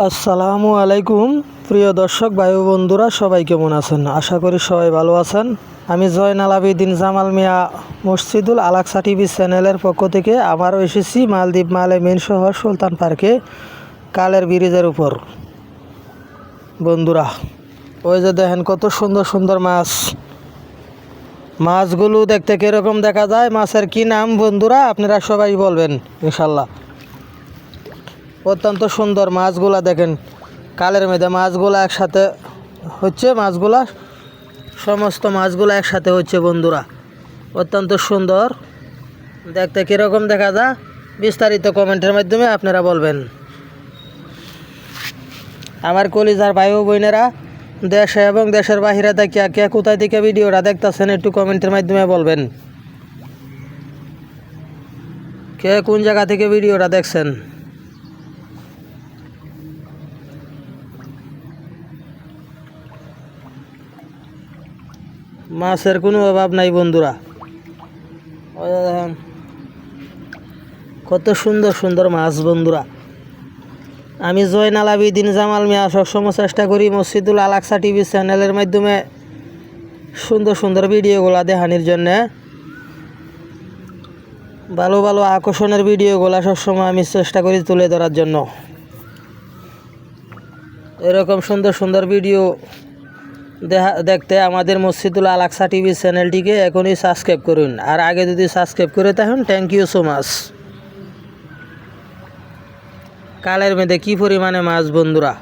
আসসালামু আলাইকুম, প্রিয় দর্শক ও বন্ধুরা, সবাই কেমন আছেন? আশা করি সবাই ভালো আছেন। আমি জয়নাল আবিদিন জামাল মিয়া, মসজিদুল আলাকসা টিভি চ্যানেলের পক্ষ থেকে আবারও এসেছি মালদ্বীপ মালে মেন শহর সুলতান পার্কে কালের ব্রিজের উপর। বন্ধুরা, ওই যে দেখেন কত সুন্দর সুন্দর মাছ। মাছগুলো দেখতে কীরকম দেখা যায়? মাছের কি নাম বন্ধুরা? আপনারা সবাই বলবেন, ইনশাল্লাহ। অত্যন্ত সুন্দর মাছগুলা দেখেন। কালের মেয়েদে মাছগুলা একসাথে হচ্ছে, মাছগুলা, সমস্ত মাছগুলা একসাথে হচ্ছে বন্ধুরা। অত্যন্ত সুন্দর। দেখতে কীরকম দেখা যায়? বিস্তারিত কমেন্টের মাধ্যমে আপনারা বলবেন। আমার কলিজার ভাই ও বোনেরা, দেশে এবং দেশের বাহিরে দেখিয়া কে কোথায় থেকে ভিডিওটা দেখতেছেন একটু কমেন্টের মাধ্যমে বলবেন। কে কোন জায়গা থেকে ভিডিওটা দেখছেন? মাছের কোনো অভাব নাই বন্ধুরা। কত সুন্দর সুন্দর মাছ বন্ধুরা। আমি জয়নাল আবিদিন জামাল মিয়া সবসময় চেষ্টা করি মসজিদুল আলাকসা টিভি চ্যানেলের মাধ্যমে সুন্দর সুন্দর ভিডিওগুলো দেখানির জন্যে। ভালো ভালো আকর্ষণের ভিডিওগুলো সবসময় আমি চেষ্টা করি তুলে ধরার জন্য। এরকম সুন্দর সুন্দর ভিডিও দেখতে আমাদের মসজিদুল আলাকসা টিভি চ্যানেলটিকে এখনই সাবস্ক্রাইব করুন। আর আগে যদি সাবস্ক্রাইব করে থাকুন থ্যাংক ইউ সো মাচ কালের মেয়েদে কী পরিমাণে মাছ বন্ধুরা?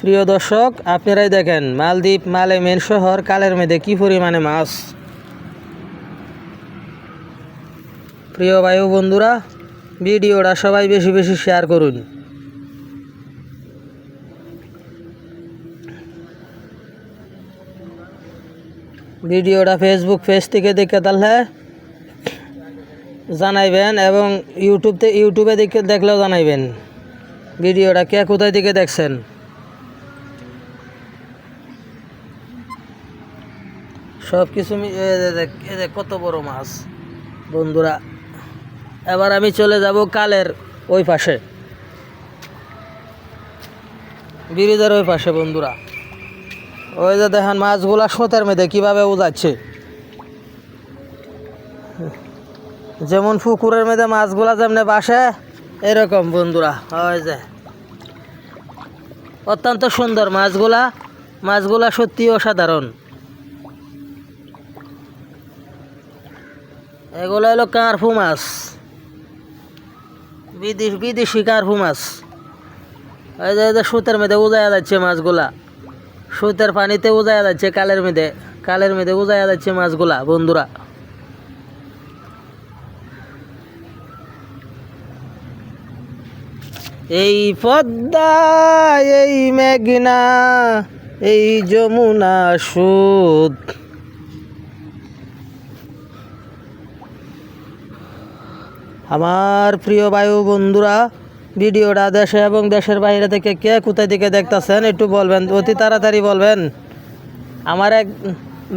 প্রিয় দর্শক, আপনারাই দেখেন, মালদ্বীপ, মালে, মেন শহর, কালের মেয়েদে কী পরিমাণে মাছ? প্রিয় বায়ু বন্ধুরা, ভিডিওটা সবাই বেশি বেশি শেয়ার করুন। ভিডিওটা ফেসবুক পেজ থেকে দেখে তাহলে জানাইবেন এবং ইউটিউবতে ইউটিউবে দেখে দেখলেও জানাইবেন ভিডিওটা কে কোথায় থেকে দেখছেন। সব কিছু কত বড় মাছ। বন্ধুরা, এবার আমি চলে যাব কালের ওই পাশে। ব্রিজের ওই পাশে বন্ধুরা। ওই যে দেখেন মাছগুলা সোতের মেয়েদে কীভাবে উজাচ্ছে। যেমন পুকুরের মধ্যে মাছগুলা যেমনি বাসে, এরকম বন্ধুরা, ওই যে। অত্যন্ত সুন্দর মাছগুলা মাছগুলা সত্যি অসাধারণ। এগুলো হলো কার্ফু মাছ। বিদেশ বিদেশি কার্ফু মাছ। এই যে সুতের মধ্যে উজায়া যাচ্ছে মাছগুলা। সুতের পানিতে উজায়া যাচ্ছে, কালের মেয়েদে কালের মেয়েদে উজায়া যাচ্ছে মাছগুলা, বন্ধুরা। এই পদ্মা, এই মেঘনা, এই যমুনা সুদ আমার প্রিয় বায়ু বন্ধুরা ভিডিওটা দেশে এবং দেশের বাইরে থেকে কে কোথায় থেকে দেখতেছেন একটু বলবেন, অতি তাড়াতাড়ি বলবেন। আমার এক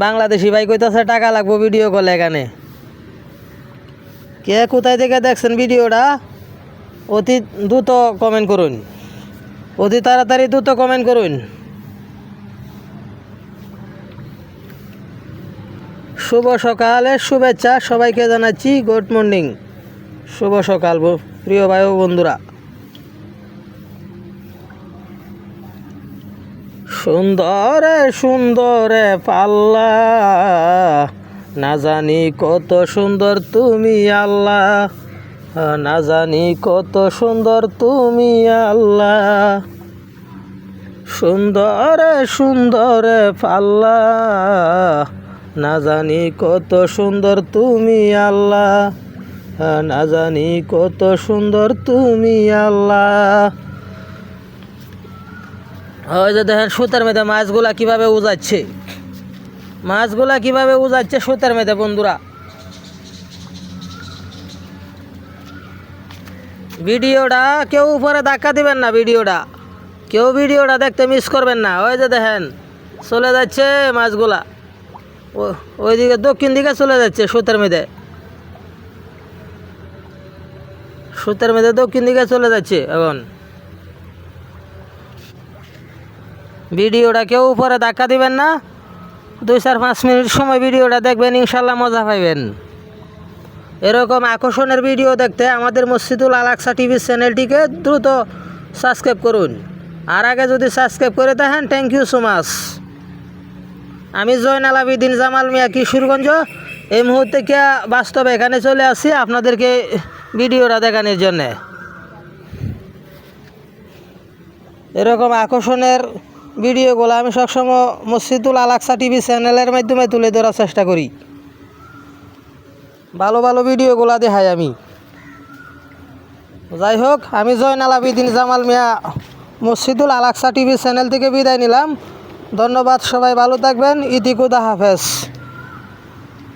বাংলাদেশি ভাই কইতাছে, টাকা লাগবো ভিডিও কলে এখানে। কে কোথায় থেকে দেখছেন ভিডিওটা, অতি দ্রুত কমেন্ট করুন। অতি তাড়াতাড়ি দ্রুত কমেন্ট করুন। শুভ সকালের শুভেচ্ছা সবাইকে জানাচ্ছি গুড মর্নিং শুভ সকাল, প্রিয় ভাই বন্ধুরা। সুন্দরে সুন্দরে পাল্লা। না জানি কত সুন্দর তুমি আল্লাহ। না জানি কত সুন্দর তুমি আল্লাহ। সুন্দরে সুন্দরে পাল্লা। না জানি কত সুন্দর তুমি আল্লাহ। না জানি কত সুন্দর তুমি আল্লাহ। ওই যে দেখেন সুতার মেয়েদে মাছগুলা কীভাবে উজাচ্ছে। মাছগুলা কীভাবে উজাচ্ছে সুতার মেয়েদে বন্ধুরা? ভিডিওটা কেউ উপরে ধাক্কা দিবেন না ভিডিওটা। কেউ ভিডিওটা দেখতে মিস করবেন না। ওই যে দেখেন, চলে যাচ্ছে মাছগুলা। ওইদিকে দক্ষিণ দিকে চলে যাচ্ছে সুতার মেয়েদে সুতের মেঝে দক্ষিণ দিকে চলে যাচ্ছে এখন। ভিডিওটা কেউ উপরে ধাক্কা দিবেন না। দুই চার পাঁচ মিনিট সময় ভিডিওটা দেখবেন ইনশাল্লাহ মজা পাইবেন। এরকম আকর্ষণের ভিডিও দেখতে আমাদের মসজিদুল আলাকসা টিভি চ্যানেলটিকে দ্রুত সাবস্ক্রাইব করুন। আর আগে যদি সাবস্ক্রাইব করে থাকেন থ্যাংক ইউ সো মাচ আমি জয়নাল আবিদিন জামাল মিয়া, কিশোরগঞ্জ। এই মুহূর্তে কে বাস্তবে এখানে চলে আসি আপনাদেরকে ভিডিওটা দেখানোর জন্যে। এরকম আকর্ষণের ভিডিওগুলো আমি সবসময় মসজিদুল আলাকসা টিভি চ্যানেলের মাধ্যমে তুলে ধরার চেষ্টা করি। ভালো ভালো ভিডিওগুলো দেখাই আমি। যাই হোক, আমি জয়ন আলাবিদিন জামাল মিয়া মসজিদুল আলাকসা টিভি চ্যানেল থেকে বিদায় নিলাম। ধন্যবাদ, সবাই ভালো থাকবেন। ইতিকুদা হাফেজ